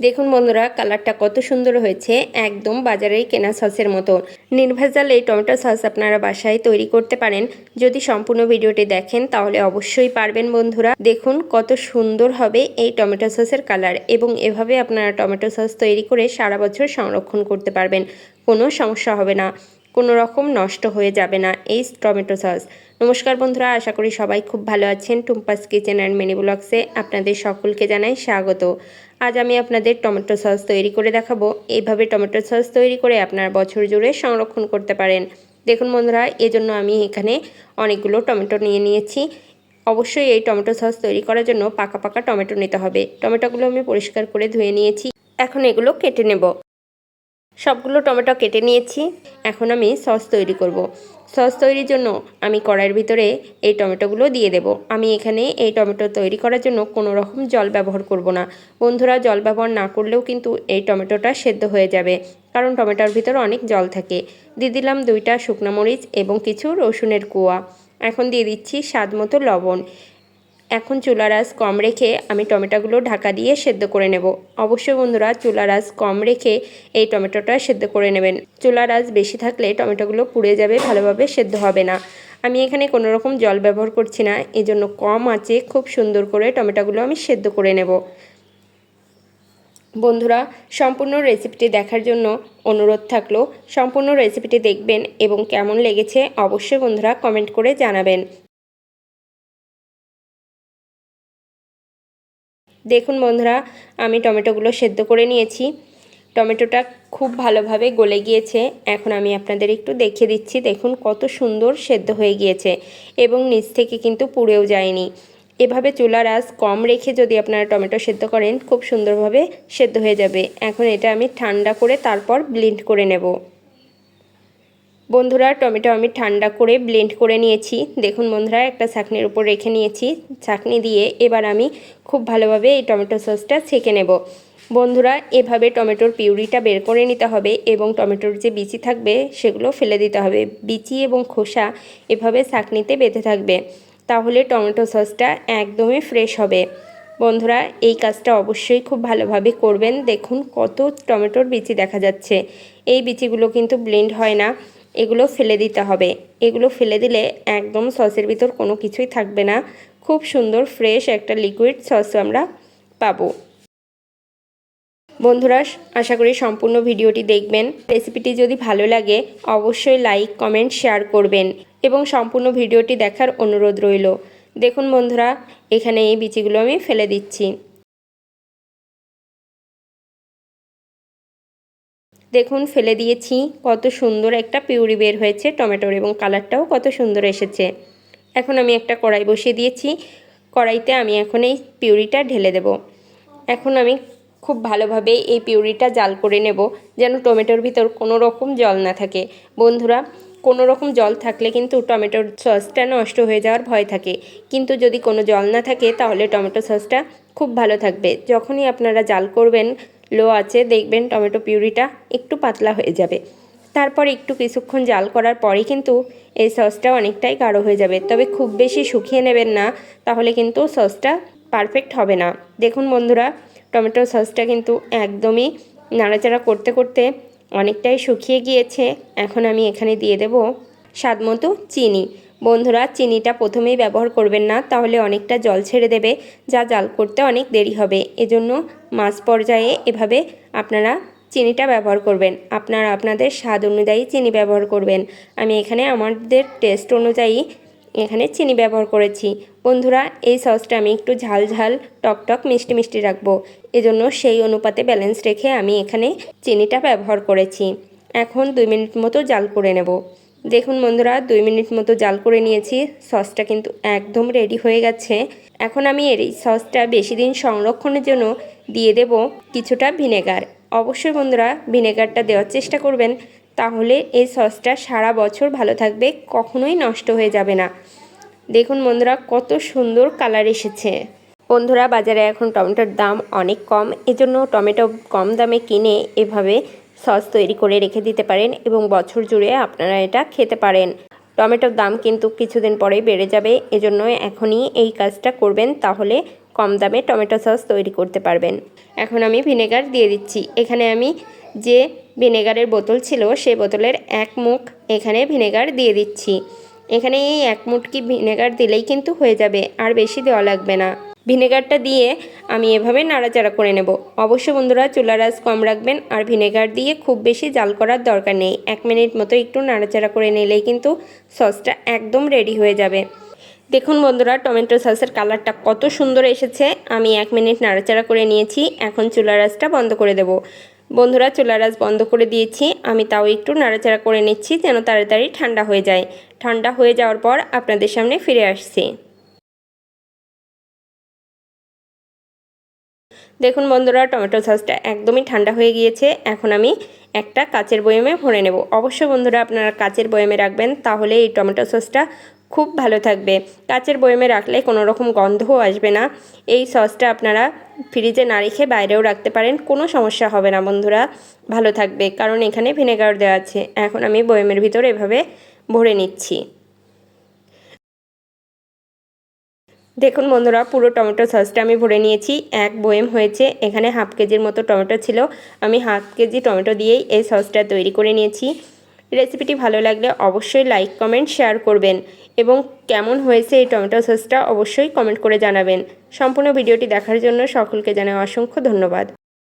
দেখুন বন্ধুরা, কালারটা কত সুন্দর হয়েছে, একদম বাজারেই কেনা সসের মতো। নির্ভেজাল এই টমেটো সস আপনারা বাসায় তৈরি করতে পারেন। যদি সম্পূর্ণ ভিডিওটি দেখেন, তাহলে অবশ্যই পারবেন বন্ধুরা। দেখুন কত সুন্দর হবে এই টমেটো সসের কালার এবং এভাবে আপনারা টমেটো সস তৈরি করে সারা বছর সংরক্ষণ করতে পারবেন। কোনো সমস্যা হবে না। কোনো রকম নষ্ট হয়ে যাবে না এই টমেটো সস। নমস্কার বন্ধুরা, আশা করি সবাই খুব ভালো আছেন। টুম্পাস কিচেন অ্যান্ড মিনি ব্লগসে আপনাদের সকলকে জানাই স্বাগত। আজ আমি আপনাদের টমেটো সস তৈরি করে দেখাবো। এইভাবে টমেটো সস তৈরি করে আপনার বছর জুড়ে সংরক্ষণ করতে পারেন। দেখুন বন্ধুরা, এজন্য আমি এখানে অনেকগুলো টমেটো নিয়ে নিয়েছি। অবশ্যই এই টমেটো সস তৈরি করার জন্য পাকা পাকা টমেটো নিতে হবে। টমেটোগুলো আমি পরিষ্কার করে ধুয়ে নিয়েছি। এখন এগুলো কেটে নেব। সবগুলো টমেটো কেটে নিয়েছি। এখন আমি সস তৈরি করব। সস তৈরির জন্য আমি কড়াইয়ের ভিতরে এই টমেটোগুলো দিয়ে দেব। আমি এখানে এই টমেটো তৈরি করার জন্য কোনো রকম জল ব্যবহার করব না। বন্ধুরা, জল ব্যবহার না করলেও কিন্তু এই টমেটোটা সেদ্ধ হয়ে যাবে, কারণ টমেটোর ভিতরে অনেক জল থাকে। দিয়ে দিলাম দুইটা শুকনো মরিচ এবং কিছু রসুনের কুয়া। এখন দিয়ে দিচ্ছি স্বাদ মতো লবণ। এখন চুলার আঁচ কম রেখে আমি টমেটোগুলো ঢাকা দিয়ে সেদ্ধ করে নেব। অবশ্যই বন্ধুরা চুলার আঁচ কম রেখে এই টমেটোটা সেদ্ধ করে নেবেন। চুলার আঁচ বেশি থাকলে টমেটোগুলো পুড়ে যাবে, ভালোভাবে সেদ্ধ হবে না। আমি এখানে কোনো রকম জল ব্যবহার করছি না, এজন্য কম আঁচে খুব সুন্দর করে টমেটোগুলো আমি সেদ্ধ করে নেব। বন্ধুরা, সম্পূর্ণ রেসিপিটি দেখার জন্য অনুরোধ থাকল, সম্পূর্ণ রেসিপিটি দেখবেন এবং কেমন লেগেছে অবশ্যই বন্ধুরা কমেন্ট করে জানাবেন। দেখুন বন্ধুরা, আমি টমেটোগুলো সেদ্ধ করে নিয়েছি। টমেটোটা খুব ভালোভাবে গলে গিয়েছে। এখন আমি আপনাদের একটু দেখিয়ে দিচ্ছি, দেখুন কত সুন্দর সেদ্ধ হয়ে গিয়েছে এবং নিচ থেকে কিন্তু পুড়েও যায়নি। এভাবে চুলার আঁচ কম রেখে যদি আপনারা টমেটো সেদ্ধ করেন, খুব সুন্দরভাবে সেদ্ধ হয়ে যাবে। এখন এটা আমি ঠান্ডা করে তারপর ব্লিন্ড করে নেব। বন্ধুরা টমেটো আমি ঠান্ডা করে ব্লেন্ড করে নিয়েছি। দেখুন বন্ধুরা, একটা ছাকনির উপর রেখে নিয়েছি। ছাকনি দিয়ে এবার আমি খুব ভালোভাবে এই টমেটো সসটা ছেঁকে নেব। বন্ধুরা, এভাবে টমেটোর পিউরিটা বের করে নিতে হবে এবং টমেটোর যে বিচি থাকবে সেগুলো ফেলে দিতে হবে। বিচি এবং খোসা এভাবে ছাকনিতে বেঁধে থাকবে। তাহলে টমেটো সসটা একদমই ফ্রেশ হবে। বন্ধুরা, এই কাজটা অবশ্যই খুব ভালোভাবে করবেন। দেখুন কত টমেটোর বিচি দেখা যাচ্ছে। এই বিচিগুলো কিন্তু ব্লেন্ড হয় না। এগুলো ফেলে দিতে হবে। এগুলো ফেলে দিলে একদম সসের ভিতর কোনো কিছুই থাকবে না। খুব সুন্দর ফ্রেশ একটা লিকুইড সস আমরা পাবো। বন্ধুরা, আশা করি সম্পূর্ণ ভিডিওটি দেখবেন। রেসিপিটি যদি ভালো লাগে, অবশ্যই লাইক কমেন্ট শেয়ার করবেন এবং সম্পূর্ণ ভিডিওটি দেখার অনুরোধ রইল। দেখুন বন্ধুরা, এখানে এই বিচিগুলো আমি ফেলে দিচ্ছি। দেখুন, ফেলে দিয়েছি। কত সুন্দর একটা পিউরি বের হয়েছে টমেটোর এবং কালারটাও কত সুন্দর এসেছে। এখন আমি একটা কড়াই বসিয়ে দিয়েছি। কড়াইতে আমি এখন এই পিউরিটা ঢেলে দেব। এখন আমি খুব ভালোভাবে এই পিউরিটা জাল করে নেব যেন টমেটোর ভিতর কোনো রকম জল না থাকে। বন্ধুরা, কোনো রকম জল থাকলে কিন্তু টমেটোর সসটা নষ্ট হয়ে যাওয়ার ভয় থাকে। কিন্তু যদি কোনো জল না থাকে, তাহলে টমেটো সসটা খুব ভালো থাকবে। যখনই আপনারা জাল করবেন লো আছে, দেখবেন টমেটো পিউরিটা একটু পাতলা হয়ে যাবে। তারপর একটু কিছুক্ষণ জাল করার পরে কিন্তু এই সসটা অনেকটাই গাঢ় হয়ে যাবে। তবে খুব বেশি শুকিয়ে নেবেন না, তাহলে কিন্তু সসটা পারফেক্ট হবে না। দেখুন বন্ধুরা, টমেটো সসটা কিন্তু একদমই নাড়াচাড়া করতে করতে অনেকটাই শুকিয়ে গিয়েছে। এখন আমি এখানে দিয়ে দেব স্বাদ মতো চিনি। বন্ধুরা, চিনিটা প্রথমেই ব্যবহার করবেন না, তাহলে অনেকটা জল ছেড়ে দেবে, যা জাল করতে অনেক দেরি হবে। এজন্য মাছ পর্যায়ে এভাবে আপনারা চিনিটা ব্যবহার করবেন। আপনারা আপনাদের স্বাদ অনুযায়ী চিনি ব্যবহার করবেন। আমি এখানে আমাদের টেস্ট অনুযায়ী এখানে চিনি ব্যবহার করেছি। বন্ধুরা, এই সসটা আমি একটু ঝাল ঝাল, টক টক, মিষ্টি মিষ্টি রাখব। এজন্য সেই অনুপাতে ব্যালেন্স রেখে আমি এখানে চিনিটা ব্যবহার করেছি। এখন দুই মিনিট মতো জাল করে নেব। দেখুন বন্ধুরা, দুই মিনিট মতো জাল করে নিয়েছি, সসটা কিন্তু একদম রেডি হয়ে গেছে। এখন আমি এর এই সসটা বেশি দিন সংরক্ষণের জন্য দিয়ে দেব কিছুটা ভিনেগার। অবশ্যই বন্ধুরা, ভিনেগারটা দেওয়ার চেষ্টা করবেন, তাহলে এই সসটা সারা বছর ভালো থাকবে, কখনোই নষ্ট হয়ে যাবে না। দেখুন বন্ধুরা, কত সুন্দর কালার এসেছে। বন্ধুরা, বাজারে এখন টমেটোর দাম অনেক কম, এজন্য টমেটো কম দামে কিনে এভাবে সস তৈরি করে রেখে দিতে পারেন এবং বছর জুড়ে আপনারা এটা খেতে পারেন। টমেটোর দাম কিন্তু কিছুদিন পরেই বেড়ে যাবে, এজন্য এখনই এই কাজটা করবেন, তাহলে কম দামে টমেটো সস তৈরি করতে পারবেন। এখন আমি ভিনেগার দিয়ে দিচ্ছি। এখানে আমি যে ভিনেগারের বোতল ছিল, সেই বোতলের এক মুখ এখানে ভিনেগার দিয়ে দিচ্ছি। এখানে এই এক মুটকি ভিনেগার দিলেই কিন্তু হয়ে যাবে, আর বেশি দেওয়া লাগবে না। ভিনেগারটা দিয়ে আমি এভাবে নাড়াচাড়া করে নেব। অবশ্য বন্ধুরা চুলার আঁচ কম রাখবেন আর ভিনেগার দিয়ে খুব বেশি জাল করার দরকার নেই। এক মিনিট মতো একটু নাড়াচাড়া করে নিলেই কিন্তু সসটা একদম রেডি হয়ে যাবে। দেখুন বন্ধুরা, টমেটো সসের কালারটা কত সুন্দর এসেছে। আমি এক মিনিট নাড়াচাড়া করে নিয়েছি। এখন চুলার আঁচটা বন্ধ করে দেব। বন্ধুরা, চুলার আঁচ বন্ধ করে দিয়েছি। আমি তাও একটু নাড়াচাড়া করে নিচ্ছি যেন তাড়াতাড়ি ঠান্ডা হয়ে যায়। ঠান্ডা হয়ে যাওয়ার পর আপনাদের সামনে ফিরে আসছি। দেখুন বন্ধুরা, টমেটো সসটা একদমই ঠান্ডা হয়ে গিয়েছে। এখন আমি একটা কাচের বয়মে ভরে নেব। অবশ্য বন্ধুরা, আপনারা কাচের বয়মে রাখবেন, তাহলে এই টমেটো সসটা খুব ভালো থাকবে। কাচের বয়মে রাখলে কোনো রকম গন্ধও আসবে না। এই সসটা আপনারা ফ্রিজে না রেখে বাইরেও রাখতে পারেন, কোনো সমস্যা হবে না বন্ধুরা। ভালো থাকবে, কারণ এখানে ভিনেগার দেওয়া আছে। এখন আমি বয়মের ভিতর এভাবে ভরে নিচ্ছি। দেখুন বন্ধুরা, পুরো টমেটো সসটা আমি ভরে নিয়েছি। এক বয়েম হয়েছে, এখানে হাফ কেজির মতো টমেটো ছিল। আমি হাফ কেজি টমেটো দিয়েই এই সসটা তৈরি করে নিয়েছি। রেসিপিটি ভালো লাগলে অবশ্যই লাইক, কমেন্ট, শেয়ার করবেন এবং কেমন হয়েছে এই টমেটো সসটা অবশ্যই কমেন্ট করে জানাবেন। সম্পূর্ণ ভিডিওটি দেখার জন্য সকলকে জানাই অসংখ্য ধন্যবাদ।